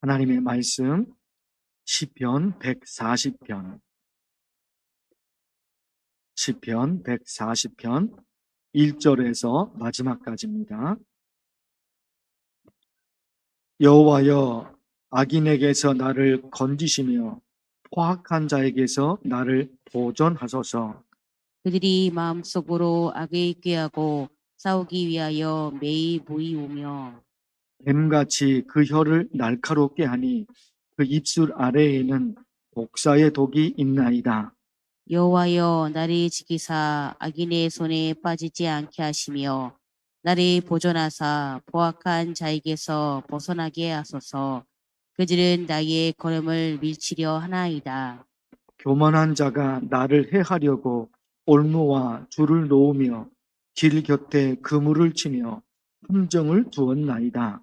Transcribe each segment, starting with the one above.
하나님의 말씀 시편 140편 시편 140편 1절에서 마지막까지입니다. 여호와여 악인에게서 나를 건지시며 포악한 자에게서 나를 보존하소서. 그들이 마음속으로 악을 꾀하고 싸우기 위하여 매일 모이오며 뱀같이 그 혀를 날카롭게 하니 그 입술 아래에는 복사의 독이 있나이다. 여호와여 나를 지키사 악인의 손에 빠지지 않게 하시며 나를 보존하사 보악한 자에게서 벗어나게 하소서 그들은 나의 걸음을 밀치려 하나이다. 교만한 자가 나를 해하려고 올무와 줄을 놓으며 길 곁에 그물을 치며 함정을 두었나이다.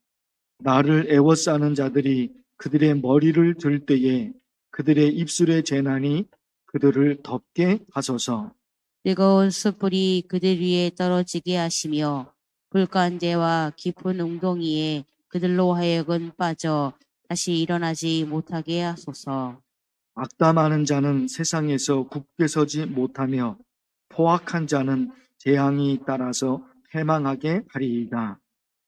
나를 애워싸는 자들이 그들의 머리를 들 때에 그들의 입술의 재난이 그들을 덮게 하소서. 뜨거운 숯불이 그들 위에 떨어지게 하시며 불간대와 깊은 웅덩이에 그들로 하여금 빠져 다시 일어나지 못하게 하소서. 악담하는 자는 세상에서 굳게 서지 못하며 포악한 자는 재앙이 따라서 패망하게 하리이다.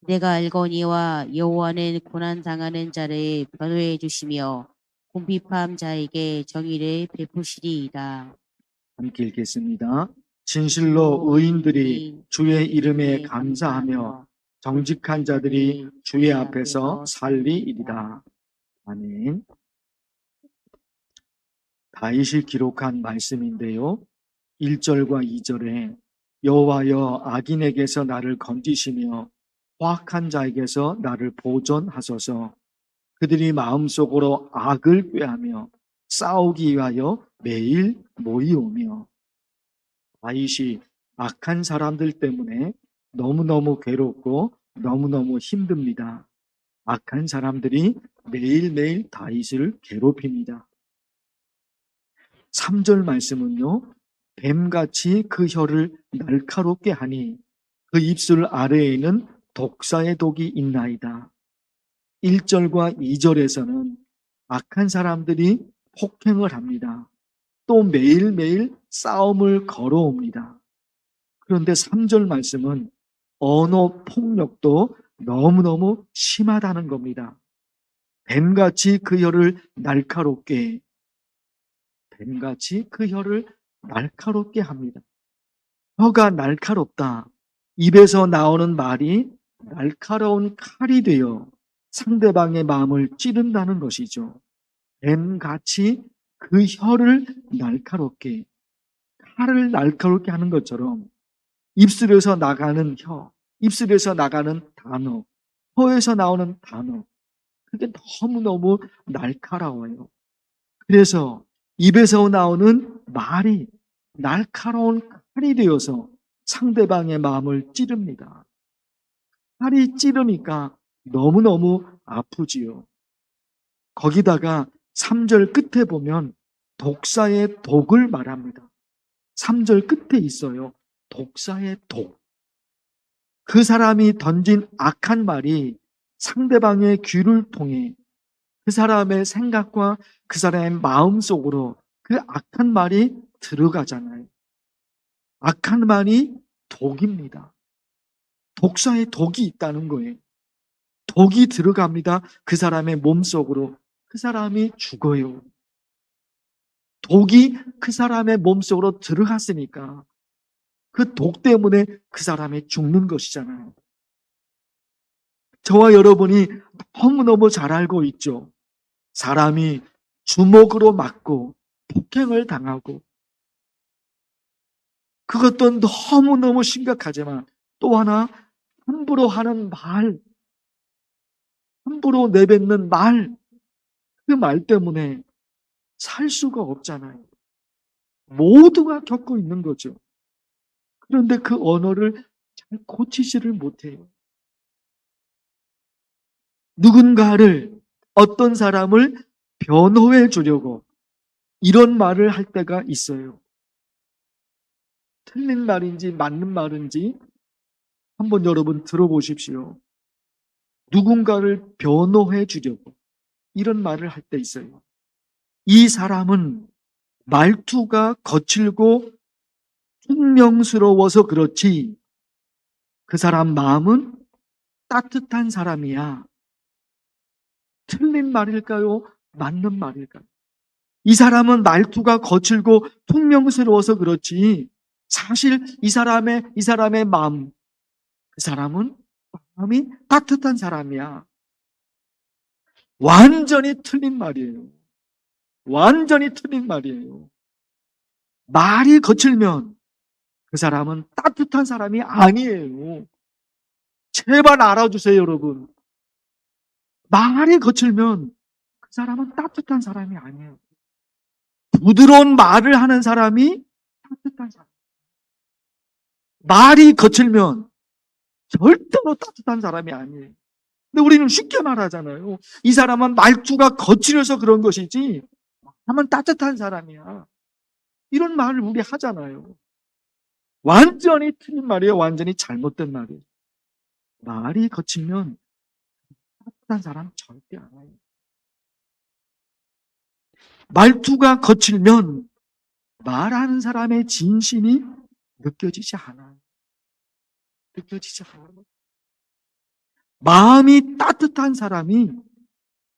내가 알거니와 여호와는 고난 당하는 자를 변호해 주시며 궁핍함 자에게 정의를 베푸시리이다. 함께 읽겠습니다. 진실로 의인들이 주의 이름에 감사하며 정직한 자들이 주의 앞에서 살리이리다. 아멘. 다윗이 기록한 말씀인데요. 1절과 2절에 여호와여 악인에게서 나를 건지시며 포악한 자에게서 나를 보존하소서. 그들이 마음속으로 악을 꾀하며 싸우기 위하여 매일 모이오며 다윗이 악한 사람들 때문에 너무너무 괴롭고 너무너무 힘듭니다. 악한 사람들이 매일매일 다윗을 괴롭힙니다. 3절 말씀은요. 뱀같이 그 혀를 날카롭게 하니 그 입술 아래에는 독사의 독이 있나이다. 1절과 2절에서는 악한 사람들이 폭행을 합니다. 또 매일매일 싸움을 걸어옵니다. 그런데 3절 말씀은 언어 폭력도 너무너무 심하다는 겁니다. 뱀같이 그 혀를 날카롭게, 뱀같이 그 혀를 날카롭게 합니다. 혀가 날카롭다. 입에서 나오는 말이 날카로운 칼이 되어 상대방의 마음을 찌른다는 것이죠. 뱀 같이 그 혀를 날카롭게, 칼을 날카롭게 하는 것처럼 입술에서 나가는 혀, 입술에서 나가는 단어, 혀에서 나오는 단어, 그게 너무너무 날카로워요. 그래서 입에서 나오는 말이 날카로운 칼이 되어서 상대방의 마음을 찌릅니다. 칼이 찌르니까 너무너무 아프지요. 거기다가 3절 끝에 보면 독사의 독을 말합니다. 3절 끝에 있어요. 독사의 독. 그 사람이 던진 악한 말이 상대방의 귀를 통해 그 사람의 생각과 그 사람의 마음 속으로 그 악한 말이 들어가잖아요. 악한 말이 독입니다. 독사의 독이 있다는 거예요. 독이 들어갑니다. 그 사람의 몸 속으로. 그 사람이 죽어요. 독이 그 사람의 몸 속으로 들어갔으니까 그 독 때문에 그 사람이 죽는 것이잖아요. 저와 여러분이 너무너무 잘 알고 있죠. 사람이 주먹으로 맞고 폭행을 당하고 그것도 너무너무 심각하지만 또 하나 함부로 하는 말 함부로 내뱉는 말 그 말 때문에 살 수가 없잖아요. 모두가 겪고 있는 거죠. 그런데 그 언어를 잘 고치지를 못해요. 누군가를, 어떤 사람을 변호해 주려고 이런 말을 할 때가 있어요. 틀린 말인지 맞는 말인지 한번 여러분 들어보십시오. 누군가를 변호해 주려고 이런 말을 할 때 있어요. 이 사람은 말투가 거칠고 퉁명스러워서 그렇지 그 사람 마음은 따뜻한 사람이야. 틀린 말일까요? 맞는 말일까요? 이 사람은 말투가 거칠고 퉁명스러워서 그렇지 사실 이 사람의 이 사람의 마음 그 사람은 마음이 따뜻한 사람이야. 완전히 틀린 말이에요. 완전히 틀린 말이에요. 말이 거칠면 그 사람은 따뜻한 사람이 아니에요. 제발 알아주세요, 여러분. 말이 거칠면 그 사람은 따뜻한 사람이 아니에요. 부드러운 말을 하는 사람이 따뜻한 사람. 말이 거칠면 절대로 따뜻한 사람이 아니에요. 근데 우리는 쉽게 말하잖아요. 이 사람은 말투가 거칠어서 그런 것이지, 하면 따뜻한 사람이야. 이런 말을 우리 하잖아요. 완전히 틀린 말이에요. 완전히 잘못된 말이에요. 말이 거치면 따뜻한 사람 절대 안 와요. 말투가 거칠면 말하는 사람의 진심이 느껴지지 않아요. 않아요. 마음이 따뜻한 사람이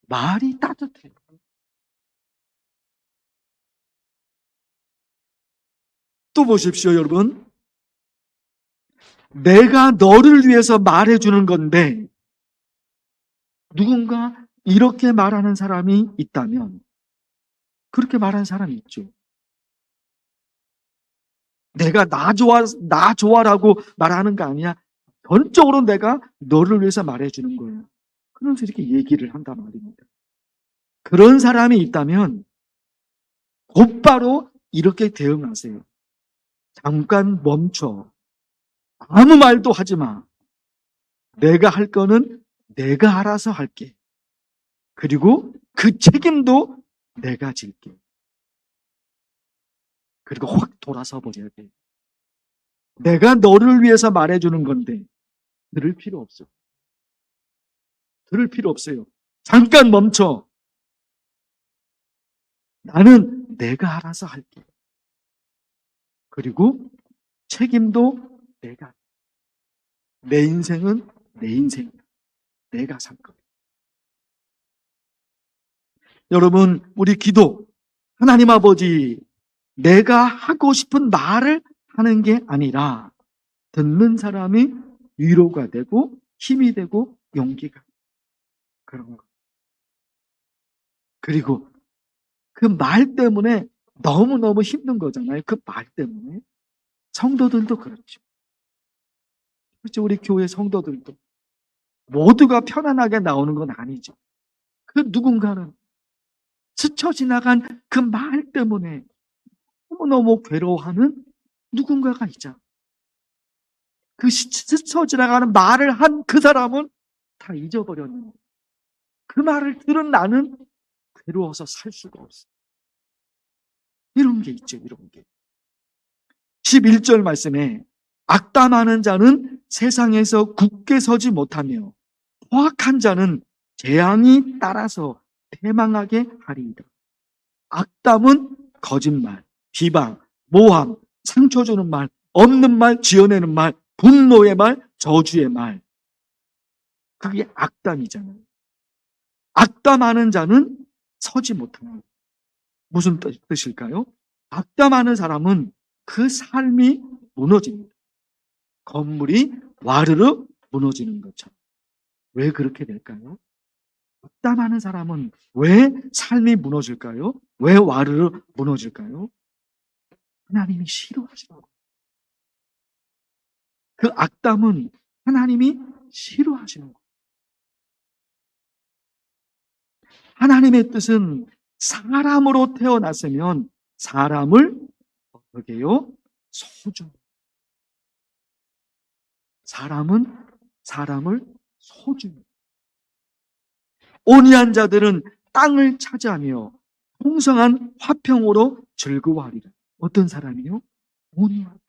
말이 따뜻해요. 또 보십시오, 여러분. 내가 너를 위해서 말해주는 건데, 누군가 이렇게 말하는 사람이 있다면, 그렇게 말하는 사람이 있죠. 내가 나 좋아, 나 좋아라고 말하는 거 아니야. 전적으로 내가 너를 위해서 말해주는 거예요. 그러면서 이렇게 얘기를 한단 말입니다. 그런 사람이 있다면, 곧바로 이렇게 대응하세요. 잠깐 멈춰. 아무 말도 하지 마. 내가 할 거는 내가 알아서 할게. 그리고 그 책임도 내가 질게. 그리고 확 돌아서 버려야 돼. 내가 너를 위해서 말해주는 건데, 들을 필요 없어. 들을 필요 없어요. 잠깐 멈춰. 나는 내가 알아서 할게. 그리고 책임도 내가. 내 인생은 내 인생이야. 내가 살 거야. 여러분, 우리 기도, 하나님 아버지, 내가 하고 싶은 말을 하는 게 아니라, 듣는 사람이 위로가 되고, 힘이 되고, 용기가. 그런 거. 그리고 그 말 때문에 너무너무 힘든 거잖아요. 그 말 때문에. 성도들도 그렇죠. 그렇죠. 우리 교회 성도들도. 모두가 편안하게 나오는 건 아니죠. 그 누군가는 스쳐 지나간 그 말 때문에 너무너무 괴로워하는 누군가가 있잖아. 그 시- 스쳐 지나가는 말을 한 그 사람은 다 잊어버렸는데 그 말을 들은 나는 괴로워서 살 수가 없어. 이런 게 있죠, 이런 게. 11절 말씀에 악담하는 자는 세상에서 굳게 서지 못하며 포악한 자는 재앙이 따라서 패망하게 하리이다. 악담은 거짓말, 비방, 모함, 상처 주는 말, 없는 말, 지어내는 말, 분노의 말, 저주의 말. 그게 악담이잖아요. 악담하는 자는 서지 못합니다. 무슨 뜻- 뜻일까요? 악담하는 사람은 그 삶이 무너집니다. 건물이 와르르 무너지는 것처럼. 왜 그렇게 될까요? 악담하는 사람은 왜 삶이 무너질까요? 왜 와르르 무너질까요? 하나님이 싫어하시는. 그 악담은 하나님이 싫어하시는 거예요. 하나님의 뜻은 사람으로 태어났으면 사람을 어떻게 해요? 소중. 사람은 사람을 소중. 온유한 자들은 땅을 차지하며 풍성한 화평으로 즐거워하리라. 어떤 사람이요? 온유한.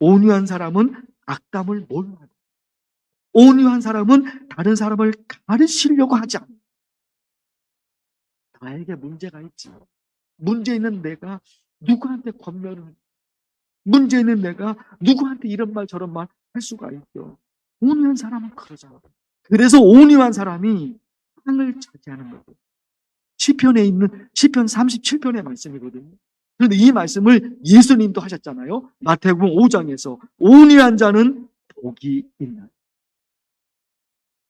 온유한 사람은 악담을 몰라. 온유한 사람은 다른 사람을 가르치려고 하지 않아. 나에게 문제가 있지. 문제 있는 내가 누구한테 권면을, 문제 있는 내가 누구한테 이런 말 저런 말 할 수가 있죠. 온유한 사람은 그러잖아. 그래서 온유한 사람이 땅을 차지하는 거죠. 시편에 있는 시편 37편의 말씀이거든요. 그런데 이 말씀을 예수님도 하셨잖아요. 마태복음 5장에서 온유한 자는 복이 있나.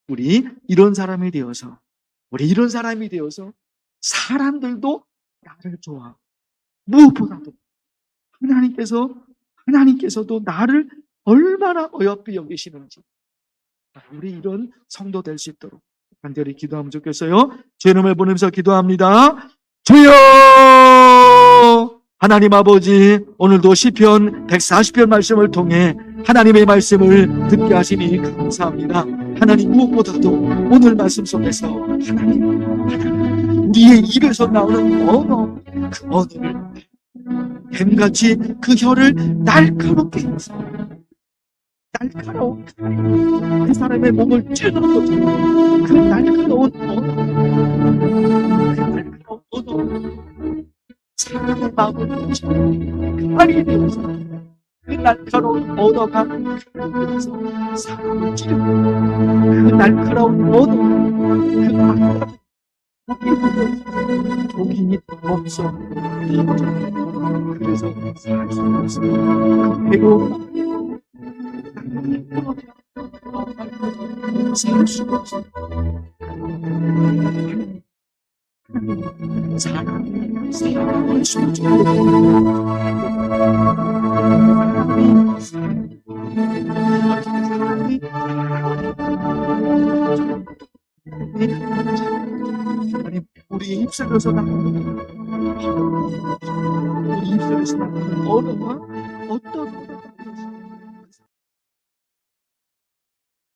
우리 이런 사람이 되어서 우리 이런 사람이 되어서 사람들도 나를 좋아. 무엇보다도 하나님께서 하나님께서도 나를 얼마나 어여삐 여기시는지 우리 이런 성도 될 수 있도록 간절히 기도하면 좋겠어요. 제 이름을 보내면서 기도합니다. 주여 하나님 아버지 오늘도 시편 140편 말씀을 통해 하나님의 말씀을 듣게 하시니 감사합니다. 하나님 무엇보다도 오늘 말씀 속에서 하나님, 하나님 우리의 입에서 나오는 언어 그 언어를 뱀같이 그 혀를 날카롭게 해서 날카로운 그 사람의 몸을 찌르는 것처럼 그 날카로운 언어 그 날카로운 언어 사람의 마음을 칼이 되어서 그 날카로운 언어가 되어서 사람을 찌르고 그 날카로운 언어 그 날카로운 독이 없어 그래서 살수 없어 그 배고픔 살수 없어 사람이 사람을 소중히 하나님 우리 입술에서 나오는 입술에서 나오는 언어가